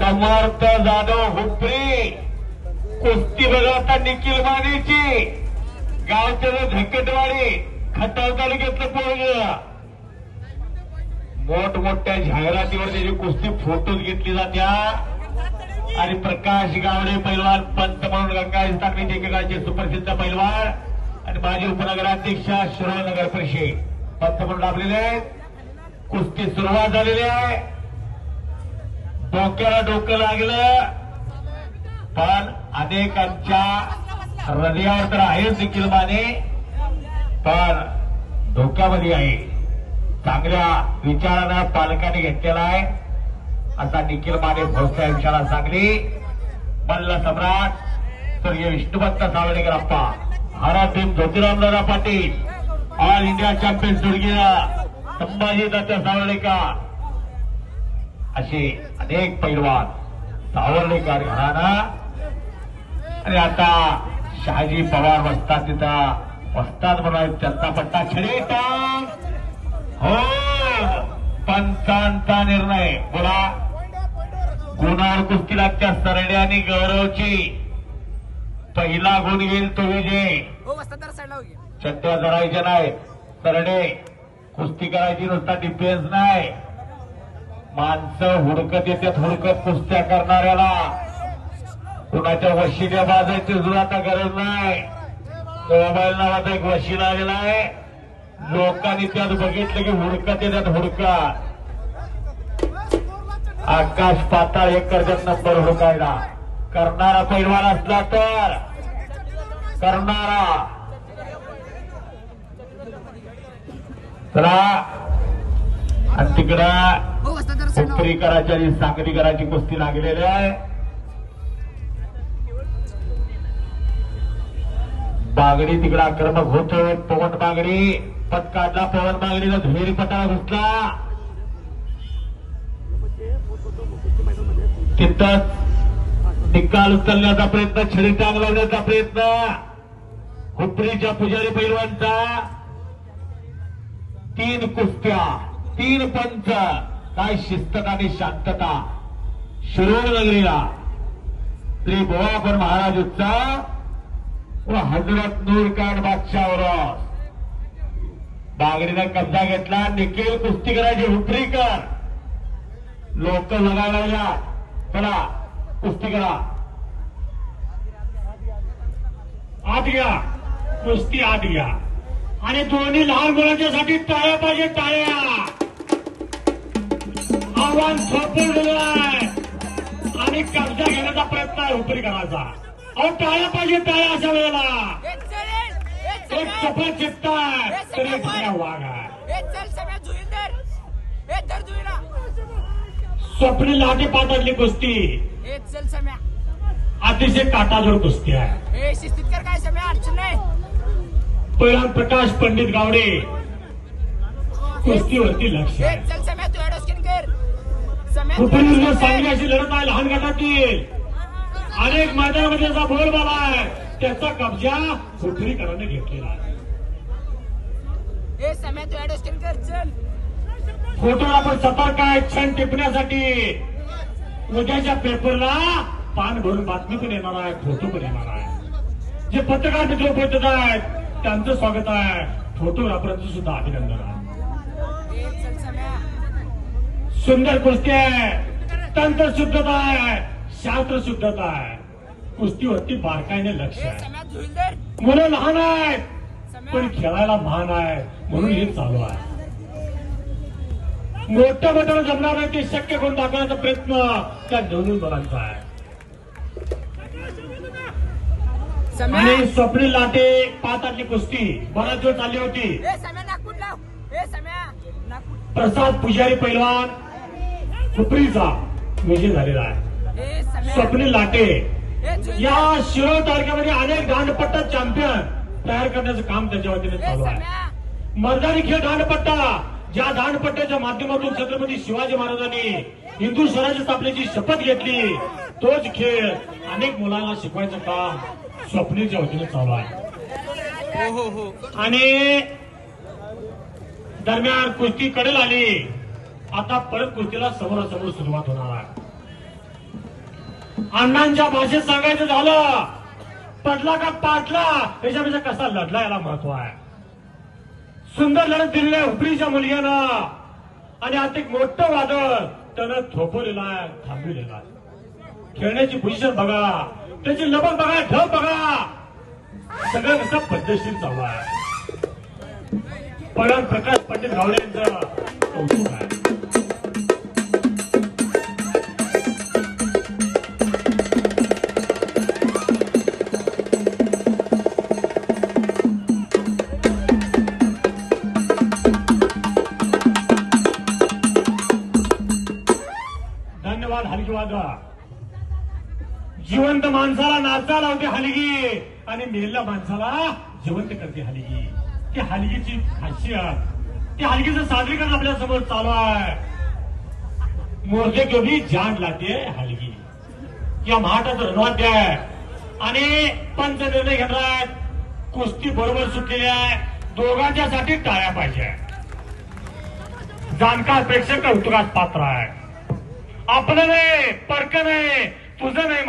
समर्थ जाधव हुपरी. कुस्ती बघा आता निखिल मानेची. गावचं धक्कटवाडी खटाव तालुक्यातलं पोरग. मोठमोठ्या जाहिरातीवर त्याची कुस्ती फोटोज घेतली जात्या. आणि प्रकाश गावडे पैलवान पंत म्हणून गंगाजी ताकदी एकेकाचे सुप्रसिद्ध पैलवान. आणि माजी उपनगराध्यक्ष शिरोळ नगर परिषद. पंत म्हणून लाभलेले आहेत. कुस्ती सुरुवात झालेली आहे. डोक्याला डोकं लागलं. पण अनेकांच्या हृदयावर तर आहेच देखील माने. पण धोक्यामध्ये आहे. चांगल्या विचारानं पालकांनी घेतलेला आहे. असा निखिल माने भोसले आयुष्याला सांगली. मल्ल सम्राट स्वर्गीय विष्णुभक्त सावडेकर अप्पा. हरा team Jyotiramdada Patil. All India champion सुडगिरा Sambhaji Datta Savdekar असे अनेक पैलवान सावर्णेकर घराणा. आणि आता शहाजी पवार वस्तात तिथं वस्तात म्हणून त्यांचा पट्टा छडेटा हो पंचांचा निर्णय. बोला. गुणावर कुस्ती लागत्या सरडे आणि गौरवची. पहिला गुण येईल तो विजय. चड्ड्या जरायच्या नाही सरडे कुस्ती करायची नुसता डिफेन्स नाही. माणसं हुडकत येतात हुडकत कुस्त्या करणाऱ्याला. कुणाच्या वशीने बाजायची सुद्धा आता गरज नाही. मोबाईल नावाचा एक वशीला आलेला आहे. लोकांनी त्यात बघितलं की हुडकत येतात हुडकत. आकाश पाताळ एक करतात नंबर हुडकायला. करणारा पैलवान असला तर. करणारा. चला. आणि तिकडं हो आणि सांगलीकराची कुस्ती लागलेली आहे. बागडी तिकडे आक्रमक होतोय पवन बागडी. पट काढला पवन बागडीला धुहेरी पटाला घुसला. तिथंच निकाल उचलण्याचा प्रयत्न छडी टांग लावण्याचा प्रयत्न. हुपरीच्या पुजारी पैलवांचा तीन कुस्त्या तीन पंच. काय शिस्तता आणि शांतता. शिरोळ नगरीला श्री बोवापर महाराज उत्सव व हजरत नूर बादशावर बागडीनं कब्जा घेतला निखिल कुस्ती करायची हुपरीकर लोक लगायला चला कुस्ती करा आत घ्या. कुस्ती आत घ्या. आणि दोन्ही लहान मुलांच्यासाठी टाळ्या पाहिजे टाळ्या. आव्हान थोपवलेलं आहे आणि कब्जा घेण्याचा प्रयत्न आहे उपरी करायचा. अहो टाळ्या पाहिजे टाळ्या अशा वेळेला. एक. चपळ चित्त तर एक सगळं भया वर. वाघ आहे सगळ्या. स्वप्नी लाटे पाटातली कुस्ती. ए, चल, सम्या. अतिशय काटाजोड कुस्ती आहे. पहिला प्रकाश पंडित गावडे. कुस्तीवरती लक्ष अशी लढत आहे लहान गटातील. अनेक मैदानामध्ये त्याचा बोलबाला आहे. त्याचा कब्जा हुपरीकरांनी घेतलेला आहे. ए, सम्या, तू एडोस्किन कर, चल. फोटोला आपण सतर्क आहे क्षण टिपण्यासाठी. उद्याच्या पेपरला पान भरून बातमी पण येणार आहे फोटो पण येणार आहे. जे पत्रकार मित्र उपस्थित आहेत त्यांचं स्वागत आहे. फोटोग्राफरांचं सुद्धा अभिनंदन आहे. सुंदर कुस्ती आहे तंत्र शुद्धता आहे शास्त्र शुद्धता आहे कुस्तीवरती बारकाईने लक्ष आहे. मुलं लहान आहेत. पण खेळायला महान आहे म्हणून हे चालू आहे मोठं मोठं जमणार नाही ते शक्य करून दाखवण्याचा प्रयत्न त्या दोन्ही मुलांचा आहे. आणि स्वप्नील लाटे पातातली कुस्ती बराच वेळ चालली होती. प्रसाद पुजारी पैलवान हुपरीचा विजय झालेला आहे. स्वप्नील लाटे. या शिरोळ तालुक्यामध्ये अनेक दांडपट्टा चॅम्पियन तयार करण्याचं काम त्याच्या वतीने चालू आहे. मर्दानी खेळ दांडपट्टा ज्या दांडपट्ट्याच्या माध्यमातून छत्रपती शिवाजी महाराजांनी हिंदू स्वराज्य स्थापनेची शपथ घेतली तोच खेळ अनेक मुलांना शिकवायचं काम स्वप्नीच्या वतीने चालू आहे हो हो हो आणि दरम्यान कुस्ती कडेल आली आता परत कृतीला समोरासमोर सुरुवात होणार आहे. अण्णांच्या भाषेत सांगायचं झालं पडला का पाटला? याच्यापेक्षा कसा लढला याला महत्त्व आहे. सुंदर लढत दिलेल्या हुपरीच्या मुलग्यानं आणि आता एक मोठं वादळ त्यानं थोपवलेलं आहे थांबविलेलं आहे. खेळण्याची पोझिशन बघा त्याची लबक बघा ढब बघा. सगळं कसं पद्धतशीर चालू आहे. पण प्रकाश पंडित गावडे यांचं कौतुक आहे. धन्यवाद हलगी जिवंत माणसाला नाचा लावते हलगी. आणि मेलेल्या माणसाला जिवंत करते हलगी. ती हलगीची खासियत. ती हलगीचं सादरीकरण आपल्यासमोर चालू आहे. मोर्चे घेऊन जान लाते हलगी. या महाटाचं रणवाद्य आहे. आणि पंच निर्णय घेणार कुस्ती बरोबर सुटलेली आहे. दोघांच्यासाठी टाळ्या पाहिजे. जाणकार प्रेक्षक कौतुकात पात्र आहे आपलं नाही परक नाही तुझं नाही